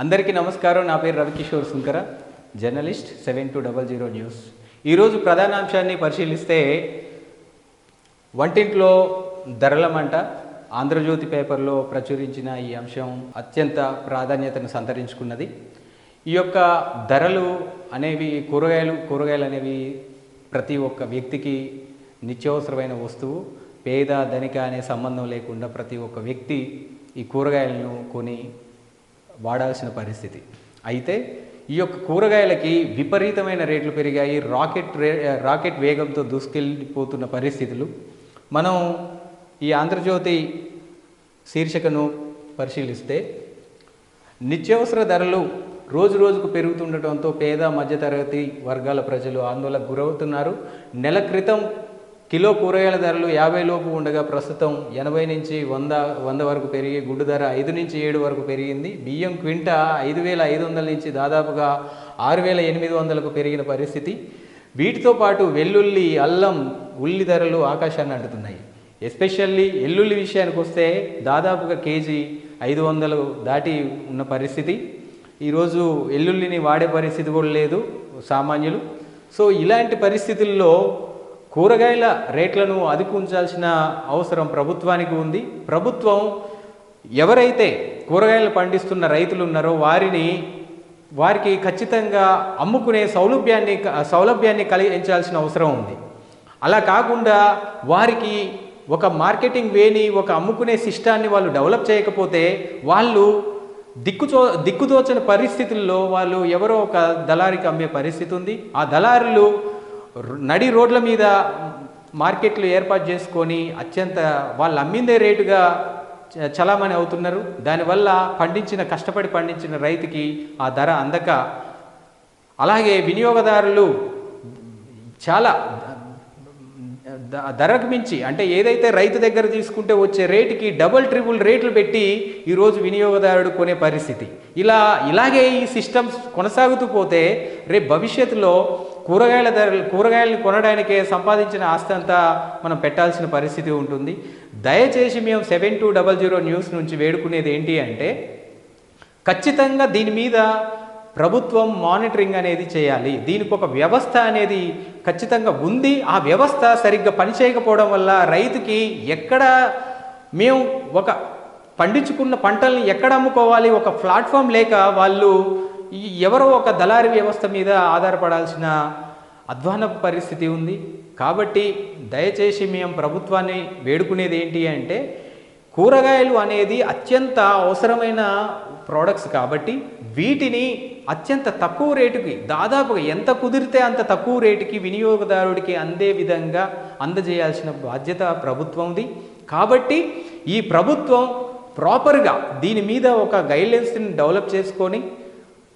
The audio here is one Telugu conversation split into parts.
అందరికీ నమస్కారం. నా పేరు Ravikishore Sunkara journalist seven two double zero news. ఈరోజు ప్రధానాంశాన్ని పరిశీలిస్తే వంటింట్లో ధరలమంట ఆంధ్రజ్యోతి పేపర్లో ప్రచురించిన ఈ అంశం అత్యంత ప్రాధాన్యతను సంతరించుకున్నది. ఈ యొక్క ధరలు అనేవి కూరగాయలు కూరగాయలు అనేవి ప్రతి ఒక్క వ్యక్తికి నిత్యావసరమైన వస్తువు. పేద ధనిక అనే సంబంధం లేకుండా ప్రతి ఒక్క వ్యక్తి ఈ కూరగాయలను కొని వాడాల్సిన పరిస్థితి. అయితే ఈ యొక్క కూరగాయలకి విపరీతమైన రేట్లు పెరిగాయి. రాకెట్ రే రాకెట్ వేగంతో దూసుకెళ్ళిపోతున్న పరిస్థితులు. మనం ఈ ఆంధ్రజ్యోతి శీర్షికను పరిశీలిస్తే నిత్యావసర ధరలు రోజు రోజుకు పెరుగుతుండటంతో పేద మధ్యతరగతి వర్గాల ప్రజలు ఆందోళనకు గురవుతున్నారు. నెల క్రితం కిలో కూరగాయల ధరలు యాభై లోపు ఉండగా ప్రస్తుతం ఎనభై నుంచి వంద వంద వరకు పెరిగి గుడ్డు ధర ఐదు నుంచి ఏడు వరకు పెరిగింది. బియ్యం క్వింట ఐదు వేల ఐదు వందల నుంచి దాదాపుగా ఆరు వేల ఎనిమిది వందలకు పెరిగిన పరిస్థితి. వీటితో పాటు వెల్లుల్లి అల్లం ఉల్లి ధరలు ఆకాశాన్ని అంటుతున్నాయి. ఎస్పెషల్లీ ఎల్లుల్లి విషయానికి వస్తే దాదాపుగా కేజీ ఐదు వందలు దాటి ఉన్న పరిస్థితి. ఈరోజు ఎల్లుల్లిని వాడే పరిస్థితి కూడా లేదు సామాన్యులు. సో ఇలాంటి పరిస్థితుల్లో కూరగాయల రేట్లను అదుపు ఉంచాల్సిన అవసరం ప్రభుత్వానికి ఉంది. ప్రభుత్వం ఎవరైతే కూరగాయలు పండిస్తున్న రైతులు ఉన్నారో వారిని వారికి ఖచ్చితంగా అమ్ముకునే సౌలభ్యాన్ని సౌలభ్యాన్ని కలిగించాల్సిన అవసరం ఉంది. అలా కాకుండా వారికి ఒక మార్కెటింగ్ వేని ఒక అమ్ముకునే సిస్టాన్ని వాళ్ళు డెవలప్ చేయకపోతే వాళ్ళు దిక్కుచో దిక్కుదోచని పరిస్థితుల్లో వాళ్ళు ఎవరో ఒక దళారికి అమ్మే పరిస్థితి ఉంది. ఆ దళారులు నడి రోడ్ల మీద మార్కెట్లు ఏర్పాటు చేసుకొని అత్యంత వాళ్ళు అమ్మిందే రేటుగా చ- చలామణి అవుతున్నారు. దానివల్ల పండించిన కష్టపడి పండించిన రైతుకి ఆ ధర అందక. అలాగే వినియోగదారులు చాలా ధరకు మించి అంటే ఏదైతే రైతు దగ్గర తీసుకుంటే వచ్చే రేటుకి డబుల్ ట్రిపుల్ రేట్లు పెట్టి ఈరోజు వినియోగదారుడు కొనే పరిస్థితి. ఇలా ఇలాగే ఈ సిస్టమ్స్ కొనసాగుతూ పోతే రేపు భవిష్యత్తులో కూరగాయల ధరలు కూరగాయలను కొనడానికే సంపాదించిన ఆస్తి అంతా మనం పెట్టాల్సిన పరిస్థితి ఉంటుంది. దయచేసి మేము seven two double zero news నుంచి వేడుకునేది ఏంటి అంటే ఖచ్చితంగా దీని మీద ప్రభుత్వం మానిటరింగ్ అనేది చేయాలి. దీనికి ఒక వ్యవస్థ అనేది ఖచ్చితంగా ఉంది. ఆ వ్యవస్థ సరిగ్గా పనిచేయకపోవడం వల్ల రైతుకి ఎక్కడ మేము ఒక పండించుకున్న పంటల్ని ఎక్కడ అమ్ముకోవాలి? ఒక ప్లాట్ఫామ్ లేక వాళ్ళు ఈ ఎవరో ఒక దళారి వ్యవస్థ మీద ఆధారపడాల్సిన అధ్వాన పరిస్థితి ఉంది. కాబట్టి దయచేసి మేము ప్రభుత్వాన్ని వేడుకునేది ఏంటి అంటే కూరగాయలు అనేది అత్యంత అవసరమైన ప్రోడక్ట్స్ కాబట్టి వీటిని అత్యంత తక్కువ రేటుకి దాదాపుగా ఎంత కుదిరితే అంత తక్కువ రేటుకి వినియోగదారుడికి అందే విధంగా అందజేయాల్సిన బాధ్యత ప్రభుత్వంది. కాబట్టి ఈ ప్రభుత్వం ప్రాపర్గా దీని మీద ఒక గైడ్లైన్స్ని డెవలప్ చేసుకొని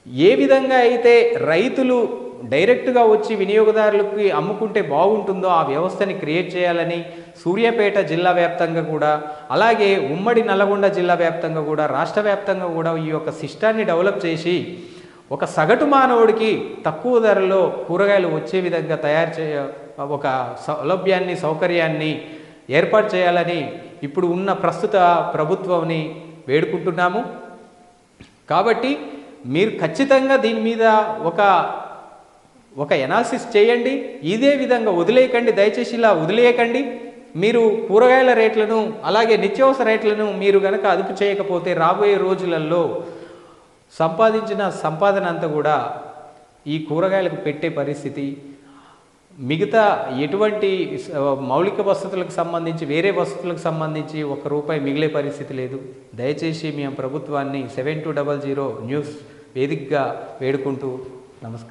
ఏ విధంగా అయితే రైతులు డైరెక్ట్గా వచ్చి వినియోగదారులకి అమ్ముకుంటే బాగుంటుందో ఆ వ్యవస్థని క్రియేట్ చేయాలని సూర్యాపేట జిల్లా వ్యాప్తంగా కూడా అలాగే ఉమ్మడి నల్లగొండ జిల్లా వ్యాప్తంగా కూడా రాష్ట్ర వ్యాప్తంగా కూడా ఈ యొక్క సిస్టాన్ని డెవలప్ చేసి ఒక సగటు మానవుడికి తక్కువ ధరలో కూరగాయలు వచ్చే విధంగా తయారు చేయ ఒక సౌలభ్యాన్ని సౌకర్యాన్ని ఏర్పాటు చేయాలని ఇప్పుడు ఉన్న ప్రస్తుత ప్రభుత్వంని వేడుకుంటున్నాము. కాబట్టి మీరు ఖచ్చితంగా దీని మీద ఒక ఒక ఎనాలిసిస్ చేయండి. ఇదే విధంగా వదిలేయకండి. దయచేసి ఇలా వదిలేయకండి. మీరు కూరగాయల రేట్లను అలాగే నిత్యావసర రేట్లను మీరు కనుక అదుపు చేయకపోతే రాబోయే రోజులలో సంపాదించిన సంపాదన అంతా కూడా ఈ కూరగాయలకు పెట్టే పరిస్థితి. మిగతా ఎటువంటి మౌలిక వసతులకు సంబంధించి వేరే వసతులకు సంబంధించి ఒక రూపాయి మిగిలే పరిస్థితి లేదు. దయచేసి మేము ప్రభుత్వాన్ని seven two double zero news వేదికగా వేడుకుంటూ నమస్కారం.